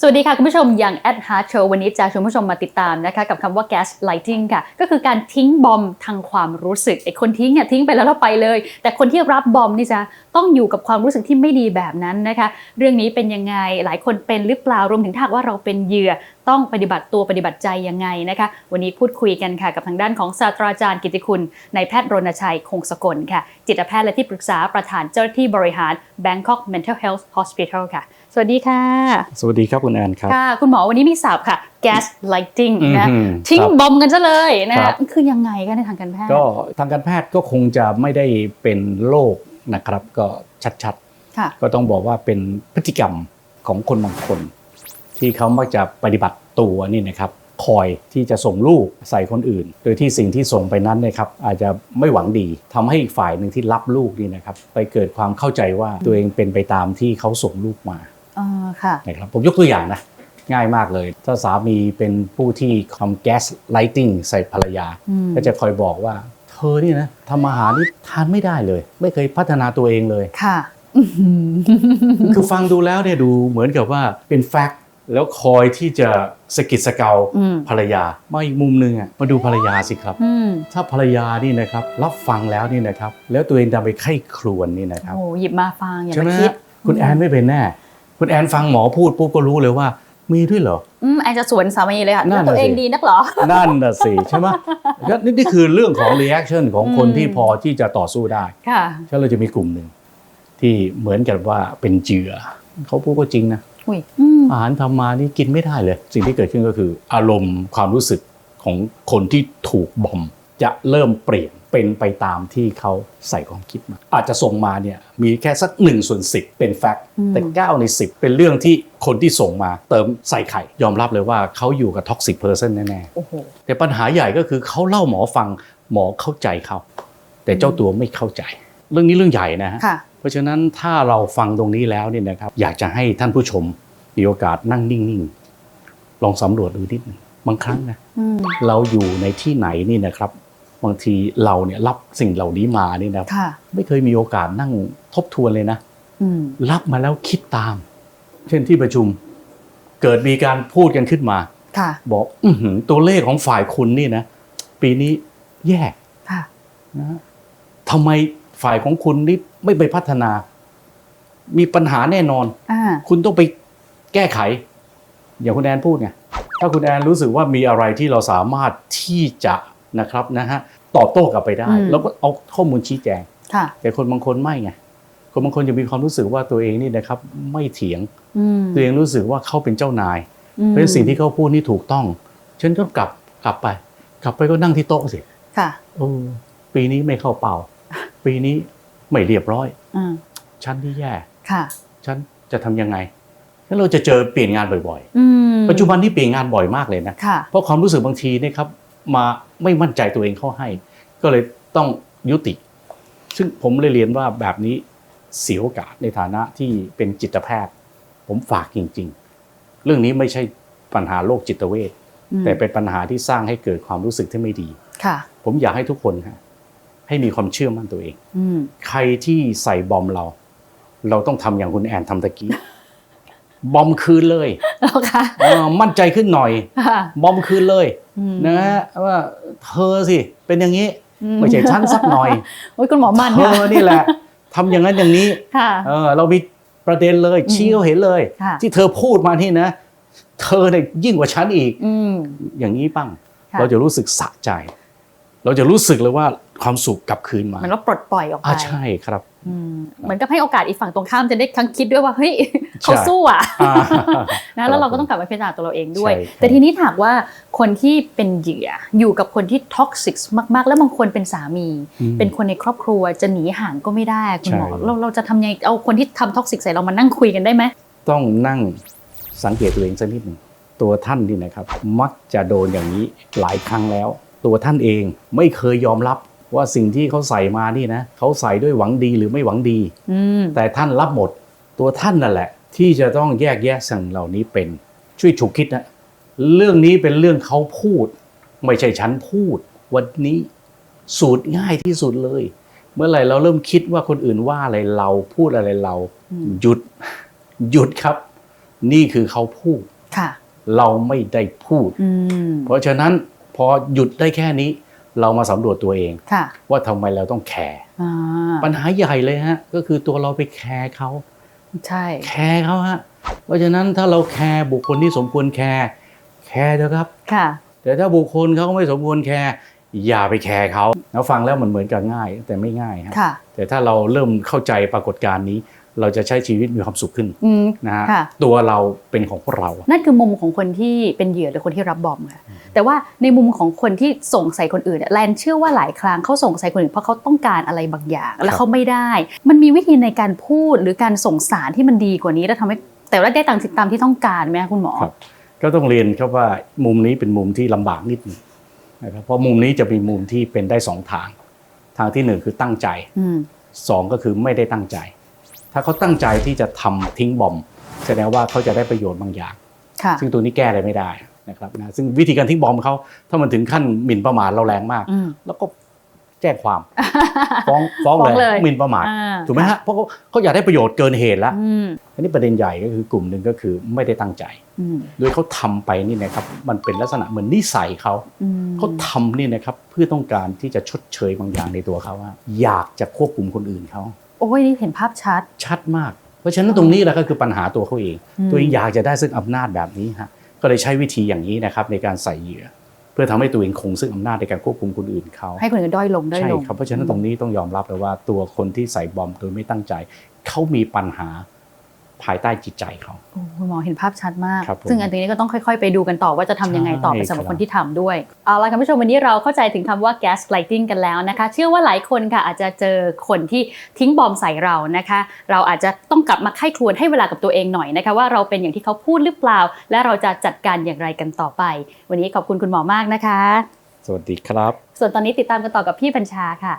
สวัสดีค่ะ คุณผู้ชมอย่าง at heart show วันนี้จะชวนผู้ชมมาติดตามนะคะกับคำว่า gas lighting ค่ะ ก็คือการทิ้งบอมทางความรู้สึกไอ้คนทิ้งเนี่ยทิ้งไปแล้วเราไปเลย แต่คนที่รับบอมนี่จะต้องอยู่กับความรู้สึกที่ไม่ดีแบบนั้นนะคะ เรื่องนี้เป็นยังไงหลายคนเป็นหรือเปล่ารวมถึงถ้าว่าเราเป็นเหยื่อ ต้องปฏิบัติตัวปฏิบัติใจยังไงนะคะ วันนี้พูดคุยกันค่ะกับทางด้านของศาสตราจารย์กิติคุณนายแพทย์รณชัยคงสกลค่ะ จิตแพทย์และที่ปรึกษาประธานเจ้าหน้าที่บริหาร Bangkok Mental Health Hospital ค่ะ สวัสดีค่ะ สวัสดีครับคุณแอนครับค่ะคุณหมอวันนี้มีศัพท์ค่ะ gas lighting นะอืมทิ้งครับบอมกันซะเลยนะครัคะบมันคือยังไงกันในทางการแพทย์ก็ทางการแพทย์ก็คงจะไม่ได้เป็นโรคนะครับก็ชัดค่ะๆก็ต้องบอกว่าเป็นพฤติกรรมของคนบางคน ที่เขามักจะปฏิบัติตัวนี่นะครับคอยที่จะส่งลูกใส่คนอื่น โดยที่สิ่งที่ส่งไปนั้นนะครับอาจจะไม่หวังดีทำให้อีกฝ่ายหนึ่งที่รับลูกนี่นะครับไปเกิดความเข้าใจว่าตัวเองเป็นไปตามที่เขาส่งลูกมาอ๋อค่ะนะครับผมยกตัวอย่างนะง่ายมากเลย ถ้าสามีเป็นผู้ที่ทำแก๊สไลติงใส่ภรรยาอืมก็จะคอยบอกว่า เธอนี่นะทำอาหารนี่ทานไม่ได้เลย ไม่เคยพัฒนาตัวเองเลยค่ะ คือฟังดูแล้วเนี่ยดูเหมือนกับว่าเป็นแฟกต์ แล้วคอยที่จะสะกิดสะเกาอืมภรรยา มาอีกมุมหนึ่งอะมาดูภรรยาสิครับอืมถ้าภรรยานี่นะครับรับฟังแล้วนี่นะครับ แล้วตัวเองดันไปไข้ครวนนี่นะครับโอ้หยิบมาฟังอย่าใช่ไหมมาคิดคุณแอนไม่เป็นแน่ คุณแอนฟังหมอพูดปุ๊บก็รู้เลยว่ามีด้วยเหรออืมแอนจะสวนสามีเลยค่ะนั่นน่ะตัวเองสิดีนักเหรอ นั่นน่ะสิใช่ไหมก็นี่นี่คือเรื่องของ reaction ของคนอืมที่พอที่จะต่อสู้ได้ค่ะฉะนั้นเราจะมีกลุ่มหนึ่งที่เหมือนกับว่าเป็นเหยื่อเขาพูดก็จริงนะ อุ้ยอืมอาหารทำมานี่กินไม่ได้เลย สิ่งที่เกิดขึ้นก็คืออารมณ์ความรู้สึกของคนที่ถูกบอม จะเริ่มเปลี่ยนเป็นไปตามที่เขาใส่ความคิดมา อาจจะส่งมาเนี่ยมีแค่สัก1ส่วน10 เป็นแฟกต์อืมแต่9ใน 10 เป็นเรื่องที่คนที่ส่งมาเติมใส่ไข่ ยอมรับเลยว่าเขาอยู่กับท็อกซิ p เพอร์เซนแน่ๆโอ้โหแต่ปัญหาใหญ่ก็คือเขาเล่าหมอฟังหมอเข้าใจเขา แต่เจ้าตัวไม่เข้าใจ เรื่องนี้เรื่องใหญ่นะฮะค่ะ เพราะฉะนั้นถ้าเราฟังตรงนี้แล้วเนี่ยนะครับ อยากจะให้ท่านผู้ชมมีโอกาสนั่งนิ่งๆ ลองสำรวจดูนิดหนึงบางครั้งนะอืมเราอยู่ในที่ไหนนี่นะครับบางทีเราเนี่ยรับสิ่งเหล่านี้มานี่นะค่ะไม่เคยมีโอกาสนั่งทบทวนเลยนะอืมรับมาแล้วคิดตาม เช่นที่ประชุมเกิดมีการพูดกันขึ้นมาค่ะบอกอื้อหือตัวเลขของฝ่ายคุณนี่นะ ปีนี้แย่ค่ะนะฮะทำไม ฝ่ายของคุณนี่ไม่ไปพัฒนา มีปัญหาแน่นอนอ่าคุณต้องไปแก้ไข อย่างคุณแอนพูดไงถ้าคุณแอนรู้สึกว่ามีอะไรที่เราสามารถที่จะนะครับนะฮะตอบโต้กลับไปได้อืมแล้วก็เอาข้อมูลชี้แจงค่ะแต่คนบางคนไม่ไงคนบางคนจะมีความรู้สึกว่าตัวเองนี่นะครับ ไม่เถียงอืมตัวเองรู้สึกว่าเขาเป็นเจ้านายอืมเพราะฉะนั้นสิ่งที่เขาพูดนี่ถูกต้องฉันก็กลับกลับไป กลับไปก็นั่งที่โต๊ะสิค่ะโอ้ปีนี้ไม่เข้าเป่า ปีนี้ไม่เรียบร้อยอืมฉันที่แย่ค่ะ ฉันจะทำยังไงงั้นเราจะเจอเปลี่ยนงานบ่อยอืมๆปัจจุบันนี้เปลี่ยนงานบ่อยมากเลยนะค่ะเพราะความรู้สึกบางทีเนี่ยครับ มาไม่มั่นใจตัวเองเข้าให้ ก็เลยต้องยุติ ซึ่งผมเลยเรียนว่าแบบนี้เสียโอกาสในฐานะที่เป็นจิตแพทย์ ผมฝากจริง ๆ เรื่องนี้ไม่ใช่ปัญหาโรคจิตเวชอืมแต่เป็นปัญหาที่สร้างให้เกิดความรู้สึกที่ไม่ดีค่ะผมอยากให้ทุกคนฮะ ให้มีความเชื่อมั่นตัวเองอืมใครที่ใส่บอมเรา เราต้องทำอย่างคุณแอนทำตะกี้บอมคืนเลยแล้วค่ะเออมั่นใจขึ้นหน่อยค่ะบอมคืนเลยอืมนะฮะว่าเธอสิ เป็นอย่างนี้อืไม่ใช่ฉันสักหน่อยโอ้ยคุณหมอมันเธค่ะอนี่แหละทำอย่างนั้นอย่างนี้ค่ะเออเรามีประเด็นเลยอืมชี้เขาเห็นเลยค่ะที่เธอพูดมาที่นะ เธอเนี่ยยิ่งกว่าฉันอีกอืมอย่างนี้ปั้งค่ะเราจะรู้สึกสะใจ เราจะรู้สึกเลยว่า ความสุขกลับคืนมาเหมือนว่าปลดปล่อยออกไปอ่าใช่ครับอืมเหมือนกับให้โอกาสอีกฝั่งตรงข้ามจะได้ทั้งคิดด้วยว่าเฮ้ยเขาใช่สู้อะอ่านะแล้วเราก็ต้องกลับมาพิจารณาตัวเราเองด้วยใช่ครับแต่ทีนี้ถามว่าคนที่เป็นเหยื่ออยู่กับคนที่ท็อกซิกมาก ๆ แล้วบางคนเป็นสามีอืมเป็นคนในครอบครัวจะหนีห่างก็ไม่ได้คุณหมอใช่เราเราจะทำยังไงเอาคนที่ทำท็อกซิกใส่เรามานั่งคุยกันได้ไหมต้องนั่งสังเกตตัวเองสักนิดหนึ่งตัวท่านนี่นะครับ มักจะโดนอย่างนี้หลายครั้งแล้ว ตัวท่านเองไม่เคยยอมรับ ว่าสิ่งที่เขาใส่มานี่นะเขาใส่ด้วยหวังดีหรือไม่หวังดีอืมแต่ท่านรับหมดตัวท่านนั่นแหละ ที่จะต้องแยกแยะสิ่งเหล่านี้เป็น ช่วยฉุกคิดนะเรื่องนี้เป็นเรื่องเขาพูด ไม่ใช่ฉันพูด วันนี้สูตรง่ายที่สุดเลย เมื่อไหร่เราเริ่มคิดว่าคนอื่นว่าอะไรเราพูดอะไรเราอืมหยุดหยุดครับ นี่คือเขาพูดค่ะเราไม่ได้พูดอืมเพราะฉะนั้นพอหยุดได้แค่นี้ เรามาสำรวจตัวเองค่ะว่าทำไมเราต้องแคร์อ่าปัญหาใหญ่เลยฮะ ก็คือตัวเราไปแคร์เขาใช่แคร์เขาฮะเพราะฉะนั้นถ้าเราแคร์บุคคลที่สมควรแคร์แคร์เถอะครับค่ะ แต่ถ้าบุคคลเขาไม่สมควรแคร์อย่าไปแคร์เขาแล้วฟังแล้วมันเหมือนกับง่าย แต่ไม่ง่ายฮะค่ะแต่ถ้าเราเริ่มเข้าใจปรากฏการณ์นี้ เราจะใช้ชีวิตมีความสุขขึ้นอืมนะฮะค่ะตัวเราเป็นของเรา นั่นคือมุมของคนที่เป็นเหยื่อหรือคนที่รับบอมค่ะแต่ว่าในมุมของคนที่ส่งใส่คนอื่นเนี่ยแลนเชื่อว่าหลายครั้งเขาส่งใส่คนอื่นเพราะเขาต้องการอะไรบางอย่าง แล้วเขาไม่ได้ มันมีวิธีในการพูดหรือการส่งสารที่มันดีกว่านี้แล้วทำให้แต่ว่าได้ตามตามที่ต้องการไหมคะคุณหมอครับก็ต้องเรียนครับว่ามุมนี้เป็นมุมที่ลำบากนิดหนึงนะครับเพราะมุมนี้จะมีมุมที่เป็นได้สองทาง ทางที่หนึ่งคือตั้งใจอืมสองก็คือไม่ได้ตั้งใจ ถ้าเขาตั้งใจที่จะทำทิ้งบอมแสดงว่าเขาจะได้ประโยชน์บางอย่างค่ะซึ่งตัวนี้แก้อะไรไม่ได้นะครับนะซึ่งวิธีการทิ้งบอมเขาถ้ามันถึงขั้นหมิ่นประมาทเราแรงมากอืมแล้วก็แจ้งความฟ้องฟ้องฟ้องเลเลยยหมิ่นประมาทอ่าถูกไหมฮะเพราะเขาเขาอยากได้ประโยชน์เกินเหตุแล้วอืมอันนี้ประเด็นใหญ่ก็คือกลุ่มหนึ่งก็คือไม่ได้ตั้งใจอืมโดยเขาทำไปนี่นะครับมันเป็นลักษณะเหมือนนิสัยเขาอืมเขาทำนี่นะครับเพื่อต้องการที่จะชดเชยบางอย่างในตัวเขาว่าอยากจะควบคุมคนอื่นเขา โอ้ยนี่เห็นภาพชัด ชัดมาก เพราะฉะนั้นตรงนี้แหละก็คือปัญหาตัวเขาเองอืมตัวเองอยากจะได้ซึ่งอำนาจแบบนี้ฮะก็เลยใช้วิธีอย่างนี้นะครับในการใส่เหยื่อ เพื่อทำให้ตัวเองคงซึ่งอำนาจในการควบคุมคนอื่นเขาให้คนอื่นด้อยลงด้อยใช่ลงครับเพราะฉะนั้นตรงนี้ต้องยอมรับเลยว่าตัวคนที่ใส่บอมโดยไม่ตั้งใจเขามีปัญหา ภายใต้จิตใจเขาโอ้คุณหมอเห็นภาพชัดมากครับผมซึ่งอันนี้ก็ต้องค่อยๆ ไปดูกันต่อว่าจะทำยังไงต่อไปใช่สำหรับครับคนที่ทำด้วย เอาละคุณผู้ชมวันนี้เราเข้าใจถึงคำว่า gaslighting กันแล้วนะคะ เชื่อว่าหลายคนค่ะอาจจะเจอคนที่ทิ้งบอมใส่เรานะคะ เราอาจจะต้องกลับมาไข้ครวญให้เวลากับตัวเองหน่อยนะคะว่าเราเป็นอย่างที่เขาพูดหรือเปล่า และเราจะจัดการอย่างไรกันต่อไป วันนี้ขอบคุณคุณหมอมากนะคะ สวัสดีครับ ส่วนตอนนี้ติดตามกันต่อกับพี่บัญชาค่ะ